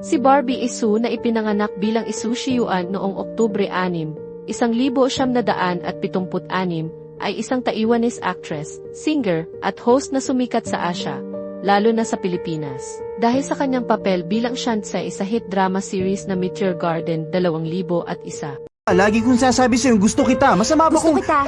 Si Barbie Isu na ipinanganak bilang Isu Shiyuan noong Oktubre 6, 1976 ay isang Taiwanese actress, singer, at host na sumikat sa Asia, lalo na sa Pilipinas. Dahil sa kanyang papel bilang Shansai sa hit drama series na Meteor Garden 2001. Lagi kong sasabi sa'yo, gusto kita. Masama ba Gusto kung... kita.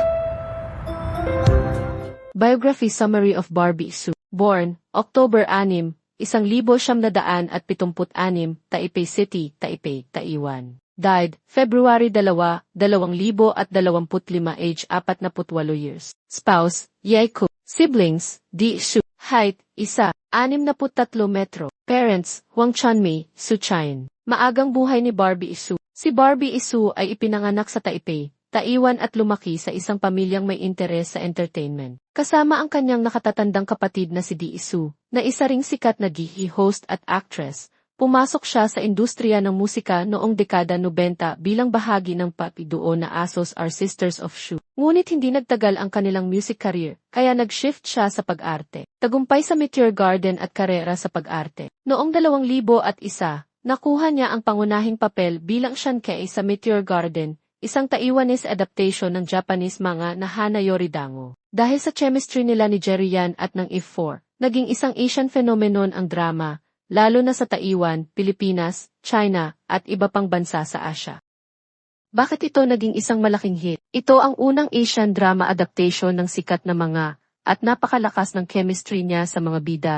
Biography Summary of Barbie Isu Born, October 6, 1976, Taipei City, Taipei, Taiwan. Died, February 2, 2025, age 48 years. Spouse, Yaiko. Siblings, Di Shu. Height, isa, 63 metro. Parents, Wang Chanmei, Su Chain. Maagang buhay ni Barbie Isu. Si Barbie Isu ay ipinanganak sa Taipei, Taiwan at lumaki sa isang pamilyang may interes sa entertainment. Kasama ang kanyang nakatatandang kapatid na si Di Isu, na isa ring sikat na gihi host at actress. Pumasok siya sa industriya ng musika noong dekada 90 bilang bahagi ng papiduo na Asos Are Sisters of Shu. Ngunit hindi nagtagal ang kanilang music career, kaya nag-shift siya sa pag-arte. Tagumpay sa Meteor Garden at karera sa pag-arte. Noong 2001, nakuha niya ang pangunahing papel bilang Shankei sa Meteor Garden, isang Taiwanese adaptation ng Japanese manga na Hana Yoridango. Dahil sa chemistry nila ni Jerry Yan at ng If4, naging isang Asian phenomenon ang drama, lalo na sa Taiwan, Pilipinas, China, at iba pang bansa sa Asia. Bakit ito naging isang malaking hit? Ito ang unang Asian drama adaptation ng sikat na mga at napakalakas ng chemistry niya sa mga bida,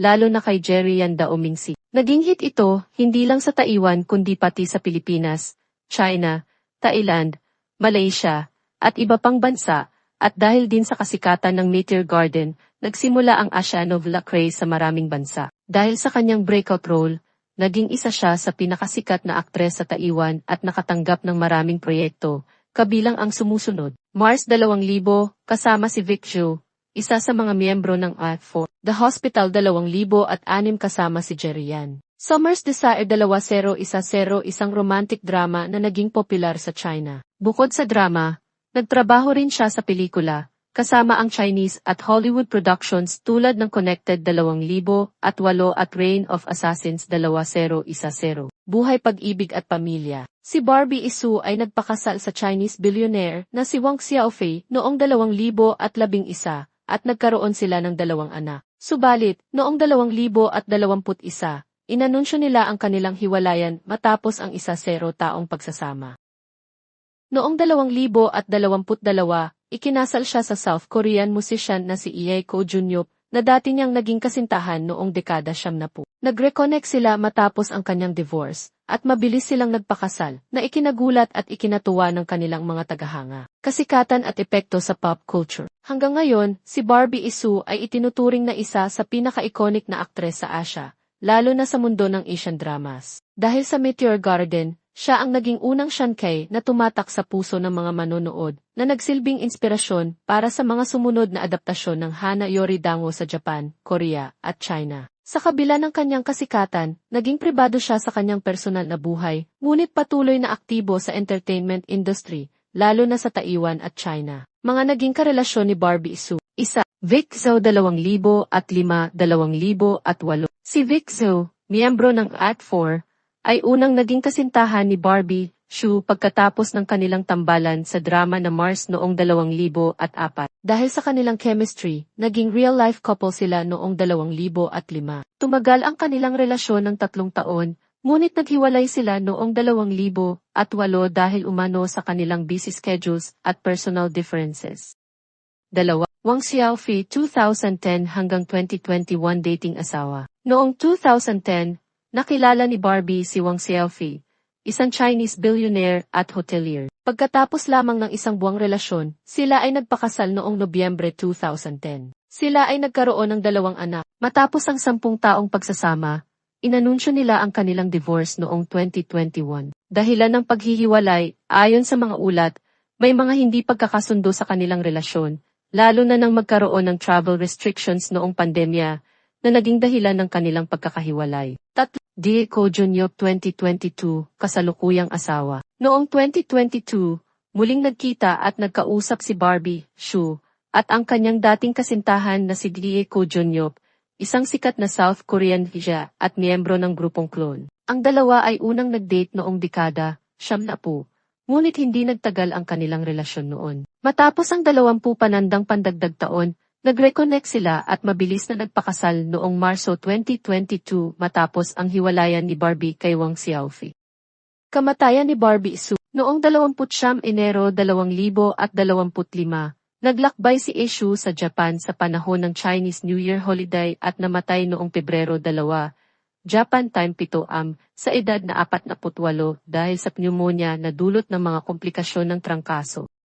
lalo na kay Jerry Yan Daomingsi. Naging hit ito hindi lang sa Taiwan kundi pati sa Pilipinas, China, Thailand, Malaysia, at iba pang bansa, at dahil din sa kasikatan ng Meteor Garden, nagsimula ang Asianovla craze sa maraming bansa. Dahil sa kanyang breakout role, naging isa siya sa pinakasikat na aktres sa Taiwan at nakatanggap ng maraming proyekto, kabilang ang sumusunod. Mars 2000, kasama si Vic Zhu, isa sa mga miyembro ng A4. The Hospital 2006 kasama si Jerry Yan. Summer's Desire 2010 isang romantic drama na naging popular sa China. Bukod sa drama, nagtrabaho rin siya sa pelikula, kasama ang Chinese at Hollywood productions tulad ng Connected 2000 at 8 at Reign of Assassins 2010. Buhay pag-ibig at pamilya. Si Barbie Isu ay nagpakasal sa Chinese billionaire na si Wang Xiaofei noong 2011 at nagkaroon sila ng dalawang anak. Subalit, noong 2021, inanunsyo nila ang kanilang hiwalayan matapos ang isa zero taong pagsasama. Noong 2022, ikinasal siya sa South Korean musician na si Ie Ko na dati niyang naging kasintahan noong dekada siyam na po. Nag-reconnect sila matapos ang kanyang divorce, at mabilis silang nagpakasal, na ikinagulat at ikinatuwa ng kanilang mga tagahanga. Kasikatan at epekto sa pop culture. Hanggang ngayon, si Barbie Isu ay itinuturing na isa sa pinaka-iconic na aktres sa Asia, lalo na sa mundo ng Asian dramas. Dahil sa Meteor Garden, siya ang naging unang Shankei na tumatak sa puso ng mga manonood na nagsilbing inspirasyon para sa mga sumunod na adaptasyon ng Hana Yoridango sa Japan, Korea, at China. Sa kabila ng kanyang kasikatan, naging pribado siya sa kanyang personal na buhay, ngunit patuloy na aktibo sa entertainment industry, lalo na sa Taiwan at China. Mga naging karelasyon ni Barbie Isu. Isa, Vic Zhou 2000 at 5, 2000 at 8. Si Vic Zhou, miyembro ng AT4, ay unang naging kasintahan ni Barbie Shu pagkatapos ng kanilang tambalan sa drama na Mars noong 2004. Dahil sa kanilang chemistry, naging real-life couple sila noong 2005. Tumagal ang kanilang relasyon ng tatlong taon, ngunit naghiwalay sila noong 2008 dahil umano sa kanilang busy schedules at personal differences. Dalawa, Wang Xiaofei 2010 hanggang 2021 dating asawa. Noong 2010, nakilala ni Barbie si Wang Xiaofei, isang Chinese billionaire at hotelier. Pagkatapos lamang ng isang buwang relasyon, sila ay nagpakasal noong Nobyembre 2010. Sila ay nagkaroon ng dalawang anak. Matapos ang sampung taong pagsasama, inanunsyo nila ang kanilang divorce noong 2021. Dahilan ng paghihiwalay, ayon sa mga ulat, may mga hindi pagkakasundo sa kanilang relasyon, lalo na nang magkaroon ng travel restrictions noong pandemya, na naging dahilan ng kanilang pagkakahiwalay. Tatlo, Diego Jr. 2022, kasalukuyang asawa. Noong 2022, muling nagkita at nagkausap si Barbie, Shu, at ang kanyang dating kasintahan na si Diego Jr., isang sikat na South Korean hija at miyembro ng grupong clone. Ang dalawa ay unang nag-date noong dekada, siyam na po, ngunit hindi nagtagal ang kanilang relasyon noon. Matapos ang dalawampu panandang pandagdag taon, nag-reconnect sila at mabilis na nagpakasal noong Marso 2022 matapos ang hiwalayan ni Barbie kay Wang Xiaofi. Kamatayan ni Barbie Su Noong 29 Enero 2025, naglakbay si Eshu sa Japan sa panahon ng Chinese New Year holiday at namatay noong Pebrero 2, Japan Time 7 am, sa edad na 48 dahil sa pneumonia na dulot ng mga komplikasyon ng trangkaso.